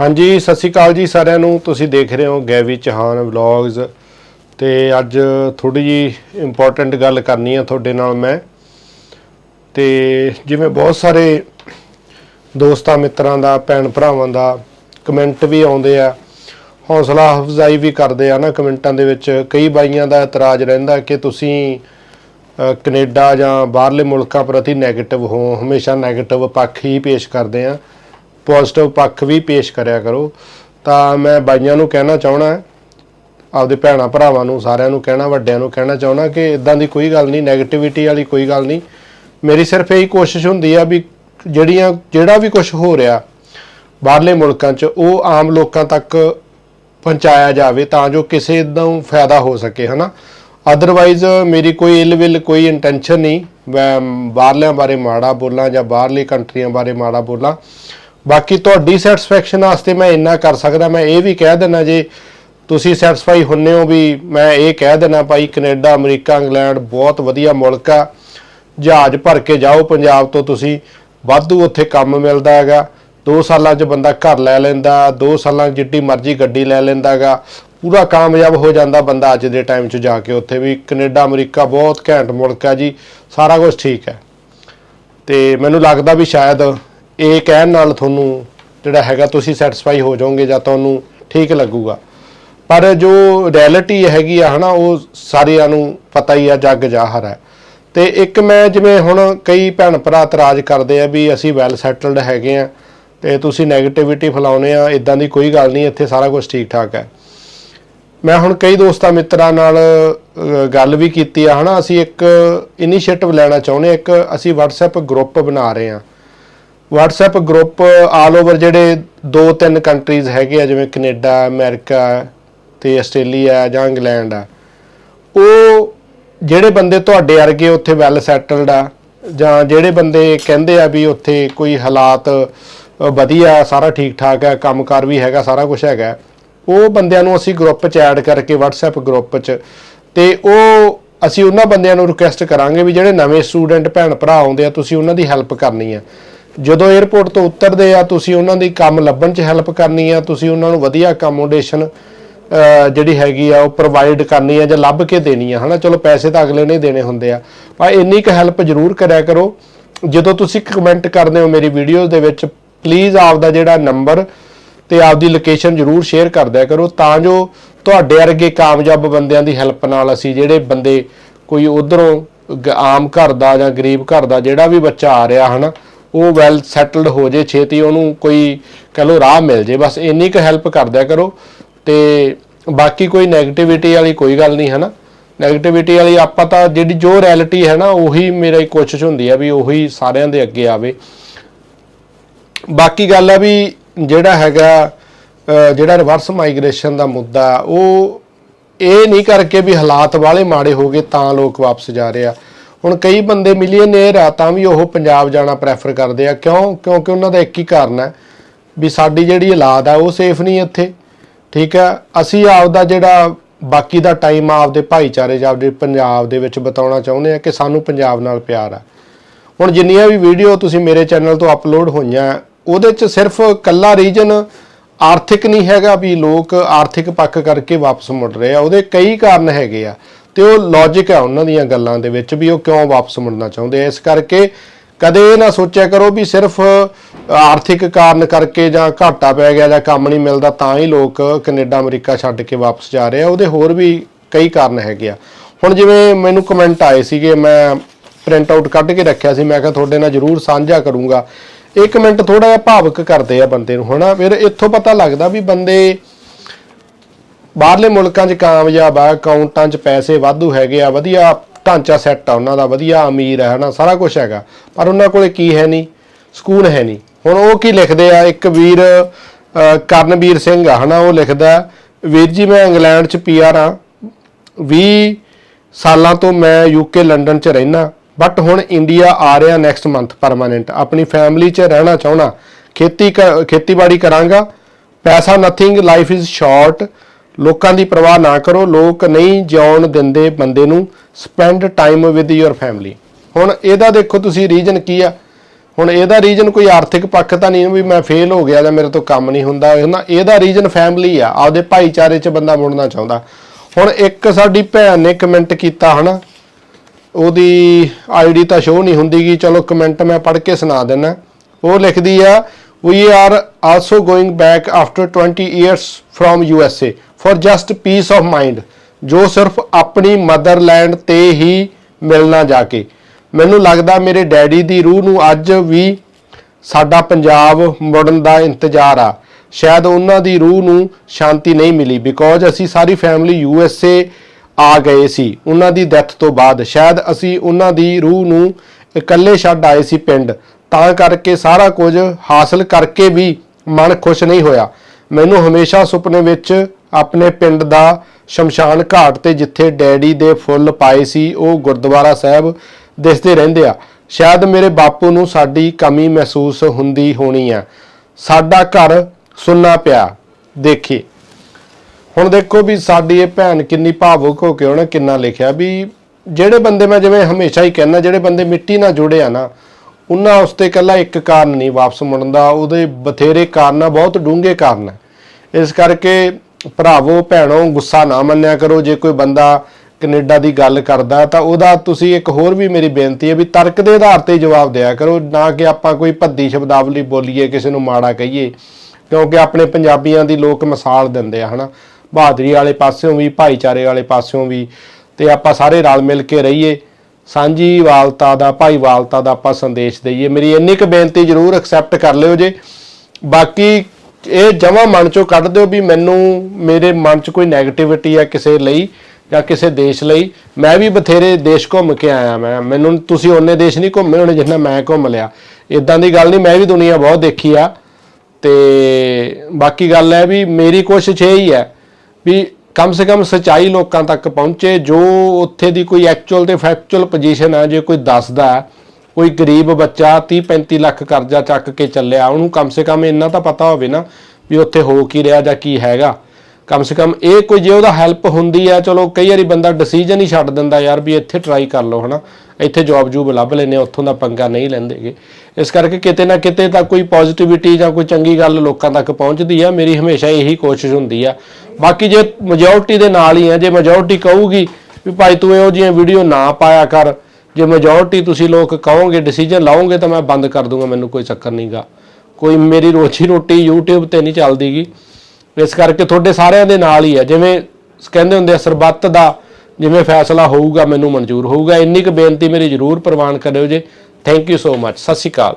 ਹਾਂਜੀ ਸਤਿ ਸ਼੍ਰੀ ਅਕਾਲ ਜੀ ਸਾਰਿਆਂ ਨੂੰ। ਤੁਸੀਂ ਦੇਖ ਰਹੇ ਹੋ ਗੈਵੀ ਚਹਾਨ ਵਲੌਗਸ ਤੇ ਅੱਜ ਥੋੜੀ ਜੀ ਇੰਪੋਰਟੈਂਟ ਗੱਲ ਕਰਨੀ ਆ ਤੁਹਾਡੇ ਨਾਲ ਮੈਂ। ਤੇ ਜਿਵੇਂ ਬਹੁਤ ਸਾਰੇ ਦੋਸਤਾਂ ਮਿੱਤਰਾਂ ਦਾ ਭੈਣ ਭਰਾਵਾਂ ਦਾ ਕਮੈਂਟ ਵੀ ਆਉਂਦੇ ਆ। ਹੌਸਲਾ ਅਫਜ਼ਾਈ ਵੀ ਕਰਦੇ ਆ ਨਾ ਕਮੈਂਟਾਂ ਦੇ ਵਿੱਚ। ਕਈ ਬਾਈਆਂ ਦਾ ਇਤਰਾਜ਼ ਰਹਿੰਦਾ ਕਿ ਤੁਸੀਂ ਅ, ਕੈਨੇਡਾ ਜਾਂ ਬਾਹਰਲੇ ਮੁਲਕਾਂ ਪ੍ਰਤੀ 네ਗੇਟਿਵ ਹੋ। ਹਮੇਸ਼ਾ 네ਗੇਟਿਵ ਪੱਖ ਹੀ ਪੇਸ਼ ਕਰਦੇ ਆ। ਪੋਜ਼ਿਟਿਵ ਪੱਖ ਵੀ ਪੇਸ਼ ਕਰਿਆ ਕਰੋ, ਤਾਂ ਮੈਂ ਬਾਈਆਂ ਨੂੰ ਕਹਿਣਾ ਚਾਹਣਾ ਆਪਦੇ ਭੈਣਾਂ ਭਰਾਵਾਂ ਨੂੰ, ਸਾਰਿਆਂ ਨੂੰ ਕਹਿਣਾ, ਵੱਡਿਆਂ ਨੂੰ ਕਹਿਣਾ ਚਾਹਣਾ ਕਿ ਇਦਾਂ ਦੀ ਕੋਈ ਗੱਲ ਨਹੀਂ 네ਗੇਟਿਵਿਟੀ ਵਾਲੀ ਕੋਈ ਗੱਲ ਨਹੀਂ। ਮੇਰੀ ਸਿਰਫ ਇਹੀ ਕੋਸ਼ਿਸ਼ ਹੁੰਦੀ ਆ ਵੀ ਜਿਹੜੀਆਂ, ਜਿਹੜਾ ਵੀ ਕੁਝ ਹੋ ਰਿਹਾ ਬਾਹਰਲੇ ਮੁਲਕਾਂ 'ਚ, ਉਹ ਆਮ ਲੋਕਾਂ ਤੱਕ ਪਹੁੰਚਾਇਆ ਜਾਵੇ ਤਾਂ ਜੋ ਕਿਸੇ ਨੂੰ ਫਾਇਦਾ ਹੋ ਸਕੇ, ਹਨਾ? ਅਦਰਵਾਈਜ਼ ਮੇਰੀ ਕੋਈ ਇਲ ਵਿਲ ਕੋਈ ਇੰਟੈਂਸ਼ਨ ਨਹੀਂ, ਮੈਂ ਬਾਹਰਲਿਆਂ ਬਾਰੇ ਮਾੜਾ ਬੋਲਾਂ ਜਾਂ ਬਾਹਰਲੀ ਕੰਟਰੀਆਂ ਬਾਰੇ ਮਾੜਾ ਬੋਲਾਂ। ਬਾਕੀ ਤੁਹਾਡੀ ਸੈਟੀਸਫੈਕਸ਼ਨ ਵਾਸਤੇ ਮੈਂ ਇੰਨਾ ਕਰ ਸਕਦਾ, ਮੈਂ ਇਹ ਵੀ ਕਹਿ ਦਿੰਦਾ ਜੇ, ਤੁਸੀਂ ਸੈਟੀਸਫਾਈ ਹੁੰਨੇ ਹੋ ਵੀ ਮੈਂ ਇਹ ਕਹਿ ਦਿੰਦਾ ਭਾਈ, ਕੈਨੇਡਾ, ਅਮਰੀਕਾ, ਇੰਗਲੈਂਡ ਬਹੁਤ ਵਧੀਆ ਮੁਲਕ ਆ। ਜਹਾਜ਼ ਭਰ ਕੇ ਜਾਓ ਪੰਜਾਬ ਤੋਂ ਤੁਸੀਂ, ਵਾਧੂ ਉੱਥੇ ਕੰਮ ਮਿਲਦਾ ਹੈਗਾ। 2 ਸਾਲਾਂ 'ਚ ਬੰਦਾ ਘਰ ਲੈ ਲੈਂਦਾ 2 ਸਾਲਾਂ 'ਚ ਜਿੱਡੀ ਮਰਜ਼ੀ ਗੱਡੀ ਲੈ ਲੈਂਦਾ ਹੈਗਾ। ਪੂਰਾ ਕਾਮਯਾਬ ਹੋ ਜਾਂਦਾ ਬੰਦਾ ਅੱਜ ਦੇ ਟਾਈਮ 'ਚ ਜਾ ਕੇ ਉੱਥੇ ਵੀ। ਕੈਨੇਡਾ, ਅਮਰੀਕਾ ਬਹੁਤ ਘੈਂਟ ਮੁਲਕ ਹੈ ਜੀ, ਸਾਰਾ ਕੁਝ ਠੀਕ ਹੈ। ਤੇ ਮੈਨੂੰ ਲੱਗਦਾ ਵੀ ਸ਼ਾਇਦ ਇਹ ਕਹਿਣ ਨਾਲ ਤੁਹਾਨੂੰ ਜਿਹੜਾ ਹੈਗਾ ਤੁਸੀਂ ਸੈਟੀਸਫਾਈ ਹੋ ਜਾਓਗੇ ਜਾਂ ਤੁਹਾਨੂੰ ਠੀਕ ਲੱਗੂਗਾ। ਪਰ ਜੋ ਰਿਐਲਿਟੀ ਹੈਗੀ ਆ ਹਨਾ, ਉਹ ਸਾਰਿਆਂ ਨੂੰ ਪਤਾ ਹੀ ਆ, ਜੱਗ ਜ਼ਾਹਰ ਹੈ ਤੇ ਇੱਕ ਮੈਂ ਜਿਵੇਂ ਹੁਣ ਕਈ ਭੈਣ ਭਰਾ ਇਤਰਾਜ਼ ਕਰਦੇ ਆ ਵੀ ਅਸੀਂ ਵੈਲ ਸੈਟਲਡ ਹੈਗੇ ਆ ਤੇ ਤੁਸੀਂ 네ਗੇਟਿਵਿਟੀ ਫੈਲਾਉਨੇ ਆ ਇਦਾਂ ਦੀ ਕੋਈ ਗੱਲ ਨਹੀਂ, ਇੱਥੇ ਸਾਰਾ ਕੁਝ ਠੀਕ ਠਾਕ ਹੈ ਮੈਂ ਹੁਣ ਕਈ ਦੋਸਤਾਂ ਮਿੱਤਰਾਂ ਨਾਲ ਗੱਲ ਵੀ ਕੀਤੀ ਆ, ਹਨਾ, ਅਸੀਂ ਇੱਕ ਇਨੀਸ਼ੀਏਟਿਵ ਲੈਣਾ ਚਾਹੁੰਦੇ ਹਾਂ ਇੱਕ ਅਸੀਂ WhatsApp ਗਰੁੱਪ ਬਣਾ ਰਹੇ ਹਾਂ WhatsApp ਗਰੁੱਪ ਆਲ ਓਵਰ ਜਿਹੜੇ ਦੋ ਤਿੰਨ ਕੰਟਰੀਜ਼ ਹੈਗੇ ਆ, ਜਿਵੇਂ ਕੈਨੇਡਾ, ਅਮਰੀਕਾ ਤੇ ਆਸਟ੍ਰੇਲੀਆ ਜਾਂ ਇੰਗਲੈਂਡ ਆ, ਉਹ ਜਿਹੜੇ ਬੰਦੇ ਤੁਹਾਡੇ ਵਰਗੇ ਉੱਥੇ ਵੈਲ ਸੈਟਲਡ ਆ, ਜਾਂ ਜਿਹੜੇ ਬੰਦੇ ਕਹਿੰਦੇ ਆ ਵੀ ਉੱਥੇ ਕੋਈ ਹਾਲਾਤ ਵਧੀਆ, ਸਾਰਾ ਠੀਕ ਠਾਕ ਹੈ ਕੰਮਕਾਰ ਵੀ ਹੈਗਾ, ਸਾਰਾ ਕੁਝ ਹੈਗਾ, ਉਹ ਬੰਦਿਆਂ ਨੂੰ ਅਸੀਂ ਗਰੁੱਪ 'ਚ ਐਡ ਕਰਕੇ WhatsApp ਗਰੁੱਪ 'ਚ, ਤੇ ਉਹ ਅਸੀਂ ਉਹਨਾਂ ਬੰਦਿਆਂ ਨੂੰ ਰਿਕੁਐਸਟ ਕਰਾਂਗੇ ਵੀ ਜਿਹੜੇ ਨਵੇਂ ਸਟੂਡੈਂਟ ਭੈਣ ਭਰਾ ਆਉਂਦੇ ਆ, ਤੁਸੀਂ ਉਹਨਾਂ ਦੀ ਹੈਲਪ ਕਰਨੀ ਆ। ਜਦੋਂ 에ਅਰਪੋਰਟ ਤੋਂ ਉਤਰਦੇ ਆ, ਤੁਸੀਂ ਉਹਨਾਂ ਦੀ ਕੰਮ ਲੱਭਣ 'ਚ ਹੈਲਪ ਕਰਨੀ ਆ, ਤੁਸੀਂ ਉਹਨਾਂ ਨੂੰ ਵਧੀਆ ਅਕਮੋਡੇਸ਼ਨ ਜਿਹੜੀ ਹੈਗੀ ਆ, ਉਹ ਪ੍ਰੋਵਾਈਡ ਕਰਨੀ ਆ ਜਾਂ ਲੱਭ ਕੇ ਦੇਣੀ ਆ, ਹਨਾ? ਚਲੋ, ਪੈਸੇ ਤਾਂ ਅਗਲੇ ਨੇ ਦੇਣੇ ਹੁੰਦੇ ਆ। ਪਰ ਇੰਨੀ ਕੁ ਹੈਲਪ ਜ਼ਰੂਰ ਕਰਿਆ ਕਰੋ। ਜਦੋਂ ਤੁਸੀਂ ਕਮੈਂਟ ਕਰਦੇ ਹੋ ਮੇਰੀ ਵੀਡੀਓਜ਼ ਦੇ ਵਿੱਚ ਪਲੀਜ਼ ਆਪਦਾ ਜਿਹੜਾ ਨੰਬਰ ਤੇ ਆਪਦੀ ਲੋਕੇਸ਼ਨ ਜ਼ਰੂਰ ਸ਼ੇਅਰ ਕਰ ਦਿਆ ਕਰੋ, ਤਾਂ ਜੋ ਤੁਹਾਡੇ ਵਰਗੇ ਕਾਮਯਾਬ ਬੰਦਿਆਂ ਦੀ ਹੈਲਪ ਨਾਲ ਅਸੀਂ ਜਿਹੜੇ ਬੰਦੇ ਕੋਈ ਉਧਰੋਂ ਆਮ ਘਰ ਦਾ ਜਾਂ ਗਰੀਬ ਘਰ ਦਾ ਜਿਹੜਾ ਵੀ ਬੱਚਾ ਆ ਰਿਹਾ, ਹਨਾ? ਉਹ ਵੈਲ ਸੈਟਲਡ ਹੋ ਜੇ, ਛੇਤੀ ਉਹਨੂੰ ਕੋਈ ਕਹ ਲੋ ਰਾਹ ਮਿਲ ਜੇ, ਬਸ ਇੰਨੀ ਕੁ ਹੈਲਪ ਕਰ ਦਿਆ ਕਰੋ। ਤੇ ਬਾਕੀ ਕੋਈ 네ਗੇਟਿਵਿਟੀ ਵਾਲੀ ਕੋਈ ਗੱਲ ਨਹੀਂ ਹੈ ਨਾ 네ਗੇਟਿਵਿਟੀ ਵਾਲੀ ਆਪਾਂ ਤਾਂ ਜਿਹੜੀ ਜੋ ਰਿਐਲਿਟੀ ਹੈ ਨਾ, ਉਹੀ ਮੇਰੀ ਕੋਸ਼ਿਸ਼ ਹੁੰਦੀ ਆ ਵੀ ਉਹੀ ਸਾਰਿਆਂ ਦੇ ਅੱਗੇ ਆਵੇ। ਬਾਕੀ ਗੱਲ ਆ ਵੀ ਜਿਹੜਾ ਹੈਗਾ ਜਿਹੜਾ ਰਿਵਰਸ ਮਾਈਗ੍ਰੇਸ਼ਨ ਦਾ ਮੁੱਦਾ, ਉਹ ਇਹ ਨਹੀਂ ਕਰਕੇ ਵੀ ਹਾਲਾਤ ਵਾਲੇ ਮਾੜੇ ਹੋ ਗਏ ਤਾਂ ਲੋਕ ਵਾਪਸ ਜਾ ਰਹੇ ਆ। ਹੁਣ ਕਈ ਬੰਦੇ ਮਿਲੀਅਨੇਅਰ ਆ ਤਾਂ ਵੀ ਉਹ ਪੰਜਾਬ ਜਾਣਾ ਪ੍ਰੈਫਰ ਕਰਦੇ ਆ। ਕਿਉਂ? ਕਿਉਂਕਿ ਉਹਨਾਂ ਦਾ ਇੱਕ ਹੀ ਕਾਰਨ ਹੈ ਵੀ ਸਾਡੀ ਜਿਹੜੀ ਔਲਾਦ ਆ, ਉਹ ਸੇਫ ਨਹੀਂ ਇੱਥੇ ਠੀਕ ਹੈ? ਅਸੀਂ ਆਪਦਾ ਜਿਹੜਾ ਬਾਕੀ ਦਾ ਟਾਈਮ ਆਪਦੇ ਭਾਈਚਾਰੇ ਜਾਂ ਆਪਦੇ ਪੰਜਾਬ ਦੇ ਵਿੱਚ ਬਿਤਾਉਣਾ ਚਾਹੁੰਦੇ ਆ ਕਿ ਸਾਨੂੰ ਪੰਜਾਬ ਨਾਲ ਪਿਆਰ ਆ। ਹੁਣ ਜਿੰਨੀਆਂ ਵੀ ਵੀਡੀਓ ਤੁਸੀਂ ਮੇਰੇ ਚੈਨਲ ਤੋਂ ਅਪਲੋਡ ਹੋਈਆਂ, ਉਹਦੇ 'ਚ ਸਿਰਫ ਕੱਲਾ ਰੀਜਨ ਆਰਥਿਕ ਨਹੀਂ ਹੈਗਾ ਵੀ ਲੋਕ ਆਰਥਿਕ ਪੱਖ ਕਰਕੇ ਵਾਪਸ ਮੁੜ ਰਹੇ ਆ। ਉਹਦੇ ਕਈ ਕਾਰਨ ਹੈਗੇ ਆ। ਤੇ ਉਹ ਲੌਜੀਕ ਆ ਉਹਨਾਂ ਦੀਆਂ ਗੱਲਾਂ ਦੇ ਵਿੱਚ ਵੀ ਉਹ ਕਿਉਂ ਵਾਪਸ ਮੁੜਨਾ ਚਾਹੁੰਦੇ ਆ? ਇਸ ਕਰਕੇ ਕਦੇ ਇਹ ਨਾ ਸੋਚਿਆ ਕਰੋ ਵੀ ਸਿਰਫ ਆਰਥਿਕ ਕਾਰਨ ਕਰਕੇ ਜਾਂ ਘਾਟਾ ਪੈ ਗਿਆ ਜਾਂ ਕੰਮ ਨਹੀਂ ਮਿਲਦਾ, ਤਾਂ ਹੀ ਲੋਕ ਕੈਨੇਡਾ, ਅਮਰੀਕਾ ਛੱਡ ਕੇ ਵਾਪਸ ਜਾ ਰਹੇ ਆ। ਉਹਦੇ ਹੋਰ ਵੀ ਕਈ ਕਾਰਨ ਹੈਗੇ ਆ। ਹੁਣ ਜਿਵੇਂ ਮੈਨੂੰ ਕਮੈਂਟ ਆਏ ਸੀਗੇ, ਮੈਂ ਪ੍ਰਿੰਟ ਆਊਟ ਕੱਢ ਕੇ ਰੱਖਿਆ ਸੀ, ਮੈਂ ਕਿਹਾ ਤੁਹਾਡੇ ਨਾਲ ਜਰੂਰ ਸਾਂਝਾ ਕਰੂੰਗਾ। ਇਹ ਕਮੈਂਟ ਥੋੜਾ ਜਿਹਾ ਭਾਵਕ ਕਰਦੇ ਆ ਬੰਦੇ ਨੂੰ, ਹਨਾ? ਫਿਰ ਇੱਥੋਂ ਪਤਾ ਲੱਗਦਾ ਵੀ ਬੰਦੇ ਬਾਹਰਲੇ ਮੁਲਕਾਂ 'ਚ ਕਾਮਯਾਬ ਆ, ਅਕਾਊਂਟਾਂ 'ਚ ਪੈਸੇ ਵਾਧੂ ਹੈਗੇ ਆ, ਵਧੀਆ ਢਾਂਚਾ ਸੈੱਟ ਆ ਉਹਨਾਂ ਦਾ, ਵਧੀਆ ਅਮੀਰ ਹੈ ਹਨਾ, ਸਾਰਾ ਕੁਝ ਹੈਗਾ। ਪਰ ਉਹਨਾਂ ਕੋਲੇ ਕੀ ਹੈ ਨਹੀਂ, ਸਕੂਨ ਹੈ ਨਹੀਂ। ਹੁਣ ਉਹ ਕੀ ਲਿਖਦੇ ਆ? ਇੱਕ ਵੀਰ ਕਰਨਵੀਰ ਸਿੰਘ ਆ, ਹਨਾ, ਉਹ ਲਿਖਦਾ, ਵੀਰ ਜੀ, ਮੈਂ ਇੰਗਲੈਂਡ 'ਚ ਪੀਆਰ ਆ। 20 ਸਾਲਾਂ ਤੋਂ ਮੈਂ ਯੂਕੇ ਲੰਡਨ 'ਚ ਰਹਿਣਾ ਬਟ ਹੁਣ ਇੰਡੀਆ ਆ ਰਿਹਾ ਨੈਕਸਟ ਮੰਥ ਪਰਮਾਨੈਂਟ ਆਪਣੀ ਫੈਮਿਲੀ 'ਚ ਰਹਿਣਾ ਚਾਹਣਾ ਖੇਤੀ ਕ- ਖੇਤੀਬਾੜੀ ਕਰਾਂਗਾ। ਪੈਸਾ ਨਥਿੰਗ ਲਾਈਫ ਇਜ਼ ਸ਼ਾਰਟ ਲੋਕਾਂ ਦੀ ਪਰਵਾਹ ਨਾ ਕਰੋ, ਲੋਕ ਨਹੀਂ ਜਿਉਣ ਦਿੰਦੇ ਬੰਦੇ ਨੂੰ। Spend time with your family ਹੁਣ ਇਹਦਾ ਦੇਖੋ ਤੁਸੀਂ ਰੀਜਨ ਕੀ ਆ? ਹੁਣ ਇਹਦਾ ਰੀਜਨ ਕੋਈ ਆਰਥਿਕ ਪੱਖ ਤਾਂ ਨਹੀਂ ਵੀ ਮੈਂ ਫੇਲ ਹੋ ਗਿਆ ਜਾਂ ਮੇਰੇ ਤੋਂ ਕੰਮ ਨਹੀਂ ਹੁੰਦਾ। ਇਹਨਾਂ ਇਹਦਾ ਰੀਜਨ ਫੈਮਿਲੀ ਆ। ਆਪਦੇ ਭਾਈਚਾਰੇ 'ਚ ਬੰਦਾ ਮੁੜਨਾ ਚਾਹੁੰਦਾ। ਹੁਣ ਇੱਕ ਸਾਡੀ ਭੈਣ ਨੇ ਕਮੈਂਟ ਕੀਤਾ ਹਨਾ। ਉਹਦੀ ਆਈਡੀ ਤਾਂ ਸ਼ੋ ਨਹੀਂ ਹੁੰਦੀਗੀ ਚਲੋ ਕਮੈਂਟ ਮੈਂ ਪੜ੍ਹ ਕੇ ਸੁਣਾ ਦਿੰਨਾ। ਉਹ ਲਿਖਦੀ ਆ we are also going back after 20 years from USA for just peace of mind ਜੋ ਸਿਰਫ ਆਪਣੀ ਮਦਰਲੈਂਡ ਤੇ ਹੀ ਮਿਲਣਾ ਜਾ ਕੇ। ਮੈਨੂੰ ਲੱਗਦਾ ਮੇਰੇ ਡੈਡੀ ਦੀ ਰੂਹ ਨੂੰ ਅੱਜ ਵੀ ਸਾਡਾ ਪੰਜਾਬ ਮੁੜਨ ਦਾ ਇੰਤਜ਼ਾਰ ਆ। ਸ਼ਾਇਦ ਉਹਨਾਂ ਦੀ ਰੂਹ ਨੂੰ ਸ਼ਾਂਤੀ ਨਹੀਂ ਮਿਲੀ ਬਿਕੋਜ਼ ਅਸੀਂ ਸਾਰੀ ਫੈਮਿਲੀ ਯੂ ਐਸ ਏ ਆ ਗਏ ਸੀ। ਉਹਨਾਂ ਦੀ ਡੈਥ ਤੋਂ ਬਾਅਦ ਸ਼ਾਇਦ ਅਸੀਂ ਉਹਨਾਂ ਦੀ ਰੂਹ ਨੂੰ ਇਕੱਲੇ ਛੱਡ ਆਏ ਸੀ ਪਿੰਡ। ਤਾਂ ਕਰਕੇ ਸਾਰਾ ਕੁਝ ਹਾਸਲ ਕਰਕੇ ਵੀ ਮਨ ਖੁਸ਼ ਨਹੀਂ ਹੋਇਆ। ਮੈਨੂੰ ਹਮੇਸ਼ਾ ਸੁਪਨੇ ਵਿੱਚ ਆਪਣੇ ਪਿੰਡ ਦਾ ਸ਼ਮਸ਼ਾਨ ਘਾਟ ਤੇ ਜਿੱਥੇ ਡੈਡੀ ਦੇ ਫੁੱਲ ਪਾਏ ਸੀ, ਉਹ ਗੁਰਦੁਆਰਾ ਸਾਹਿਬ ਦਿਸਦੇ ਰਹਿੰਦੇ ਆ। ਸ਼ਾਇਦ ਮੇਰੇ ਬਾਪੂ ਨੂੰ ਸਾਡੀ ਕਮੀ ਮਹਿਸੂਸ ਹੁੰਦੀ ਹੋਣੀ ਆ। ਸਾਡਾ ਘਰ ਸੁੰਨਾ ਪਿਆ। ਦੇਖੀ। ਹੁਣ ਦੇਖੋ ਵੀ ਸਾਡੀ ਇਹ ਭੈਣ ਕਿੰਨੀ ਭਾਵੁਕ ਹੋ ਕੇ ਉਹਨੇ ਕਿੰਨਾ ਲਿਖਿਆ ਵੀ ਜਿਹੜੇ ਬੰਦੇ ਮੈਂ ਜਿਵੇਂ ਹਮੇਸ਼ਾ ਹੀ ਕਹਿੰਦਾ, ਜਿਹੜੇ ਬੰਦੇ ਮਿੱਟੀ ਨਾਲ ਜੁੜੇ ਆ ਨਾ, ਉਹਨਾਂ ਉਸਤੇ ਇਕੱਲਾ ਇੱਕ ਕਾਰਨ ਨਹੀਂ ਵਾਪਸ ਮੁੜਨ ਦਾ, ਉਹਦੇ ਬਥੇਰੇ ਕਾਰਨ ਆ ਬਹੁਤ ਡੂੰਘੇ ਕਾਰਨ ਆ। ਇਸ ਕਰਕੇ ਭਰਾਵੋ, ਭੈਣੋ, ਗੁੱਸਾ ਨਾ ਮੰਨਿਆ ਕਰੋ। ਜੇ ਕੋਈ ਬੰਦਾ ਕੈਨੇਡਾ ਦੀ ਗੱਲ ਕਰਦਾ ਤਾਂ ਉਹਦਾ ਤੁਸੀਂ ਇੱਕ ਹੋਰ ਵੀ ਮੇਰੀ ਬੇਨਤੀ ਹੈ ਵੀ ਤਰਕ ਦੇ ਆਧਾਰ ਤੇ ਜਵਾਬ ਦਿਆ ਕਰੋ, ਨਾ ਕਿ ਆਪਾਂ ਕੋਈ ਭੱਦੀ ਸ਼ਬਦਾਵਲੀ ਬੋਲੀਏ, ਕਿਸੇ ਨੂੰ ਮਾੜਾ ਕਹੀਏ, ਕਿਉਂਕਿ ਆਪਣੇ ਪੰਜਾਬੀਆਂ ਦੀ ਲੋਕ ਮਿਸਾਲ ਦਿੰਦੇ ਆ, ਹਨਾ। ਬਹਾਦਰੀ ਵਾਲੇ ਪਾਸਿਓਂ ਵੀ, ਭਾਈਚਾਰੇ ਵਾਲੇ ਪਾਸਿਓਂ ਵੀ, ਤੇ ਆਪਾਂ ਸਾਰੇ ਰਲ ਮਿਲ ਕੇ ਰਹੀਏ। ਸਾਂਝੀ ਵਾਲਤਾ ਦਾ ਭਾਈਵਾਲਤਾ ਦਾ ਆਪਾਂ ਸੰਦੇਸ਼ ਦਈਏ। ਮੇਰੀ ਇੰਨੀ ਕੁ ਬੇਨਤੀ ਜ਼ਰੂਰ ਐਕਸੈਪਟ ਕਰ ਲਿਓ ਜੇ। ਬਾਕੀ ਇਹ ਜਮਾ ਮਨ ਚੋਂ ਕੱਢ ਦਿਓ ਵੀ ਮੈਨੂੰ, ਮੇਰੇ ਮਨ 'ਚ ਕੋਈ 네ਗੇਟਿਵਿਟੀ ਹੈ ਕਿਸੇ ਲਈ ਜਾਂ ਕਿਸੇ ਦੇਸ਼ ਲਈ। ਮੈਂ ਵੀ ਬਥੇਰੇ ਦੇਸ਼ ਘੁੰਮ ਕੇ ਆਇਆ ਮੈਂ। ਮੈਨੂੰ, ਤੁਸੀਂ ਉਹਨੇ ਦੇਸ਼ ਨਹੀਂ ਘੁੰਮੇ ਹੋਣੇ ਜਿੰਨਾ ਮੈਂ ਘੁੰਮ ਲਿਆ। ਇਦਾਂ ਦੀ ਗੱਲ ਨਹੀਂ, ਮੈਂ ਵੀ ਦੁਨੀਆ ਬਹੁਤ ਦੇਖੀ ਆ। ਤੇ ਬਾਕੀ ਗੱਲ ਹੈ ਵੀ ਮੇਰੀ ਕੋਸ਼ਿਸ਼ ਇਹ ਹੀ ਹੈ ਵੀ ਕਮ ਸੇ ਕਮ ਸਚਾਈ ਲੋਕਾਂ ਤੱਕ ਪਹੁੰਚੇ। ਜੋ ਉੱਥੇ ਦੀ ਕੋਈ ਐਕਚੁਅਲ ਤੇ ਫੈਕਚੁਅਲ ਪੋਜੀਸ਼ਨ ਹੈ ਜੇ ਕੋਈ ਦੱਸਦਾ ਕੋਈ ਗਰੀਬ ਬੱਚਾ 30 35 ਲੱਖ ਕਰਜ਼ਾ ਚੱਕ ਕੇ ਚੱਲਿਆ, ਉਹਨੂੰ ਕਮ ਸੇ ਕਮ ਇੰਨਾ ਤਾਂ ਪਤਾ ਹੋਵੇ ਨਾ ਵੀ ਉੱਥੇ ਹੋ ਕੀ ਰਿਹਾ ਜਾਂ ਕੀ ਹੈਗਾ। ਕਮ ਸੇ ਕਮ ਇਹ ਕੋਈ ਜੇ ਉਹਦਾ ਹੈਲਪ ਹੁੰਦੀ ਆ, ਚਲੋ ਕਈ ਵਾਰੀ ਬੰਦਾ ਡਿਸੀਜਨ ਹੀ ਛੱਡ ਦਿੰਦਾ ਯਾਰ ਵੀ ਇੱਥੇ ਟਰਾਈ ਕਰ ਲਓ ਹਨਾ। ਇੱਥੇ ਜੌਬ ਜੂਬ ਲੱਭ ਲੈਨੇ ਉੱਥੋਂ ਦਾ ਪੰਗਾ ਨਹੀਂ ਲੈਂਦੇਗੇ ਇਸ ਕਰਕੇ ਕਿਤੇ ਨਾ ਕਿਤੇ ਤਾਂ ਕੋਈ ਪੋਜ਼ਿਟਿਵਿਟੀ ਜਾਂ ਕੋਈ ਚੰਗੀ ਗੱਲ ਲੋਕਾਂ ਤੱਕ ਪਹੁੰਚਦੀ ਆ, ਮੇਰੀ ਹਮੇਸ਼ਾ ਇਹੀ ਕੋਸ਼ਿਸ਼ ਹੁੰਦੀ ਆ। ਬਾਕੀ ਜੇ ਮੈਜੋਰਟੀ ਦੇ ਨਾਲ ਹੀ ਆ, ਜੇ ਮੈਜੋਰਟੀ ਕਹੂਗੀ ਵੀ ਭਾਈ ਤੂੰ ਇਹੋ ਜਿਹੀਆਂ ਵੀਡੀਓ ਨਾ ਪਾਇਆ ਕਰ ਜੇ ਮੈਜੋਰਟੀ ਤੁਸੀਂ ਲੋਕ ਕਹੋਗੇ ਡਿਸੀਜਨ ਲਾਓਗੇ ਤਾਂ ਮੈਂ ਬੰਦ ਕਰ ਦੂੰਗਾ, ਮੈਨੂੰ ਕੋਈ ਚੱਕਰ ਨਹੀਂਗਾ। ਕੋਈ ਮੇਰੀ ਰੋਜੀ ਰੋਟੀ YouTube ਤੇ ਨਹੀਂ ਚੱਲਦੀਗੀ। ਇਸ ਕਰਕੇ ਤੁਹਾਡੇ ਸਾਰਿਆਂ ਦੇ ਨਾਲ ਹੀ ਹੈ ਜਿਵੇਂ ਕਹਿੰਦੇ ਹੁੰਦੇ ਆ, ਸਰਬੱਤ ਦਾ ਜਿਵੇਂ ਫੈਸਲਾ ਹੋਊਗਾ, ਮੈਨੂੰ ਮਨਜ਼ੂਰ ਹੋਊਗਾ। ਇੰਨੀ ਕੁ ਬੇਨਤੀ ਮੇਰੀ ਜ਼ਰੂਰ ਪ੍ਰਵਾਨ ਕਰਿਓ ਜੇ। ਥੈਂਕ ਯੂ ਸੋ ਮੱਚ ਸਤਿ ਸ਼੍ਰੀ ਅਕਾਲ।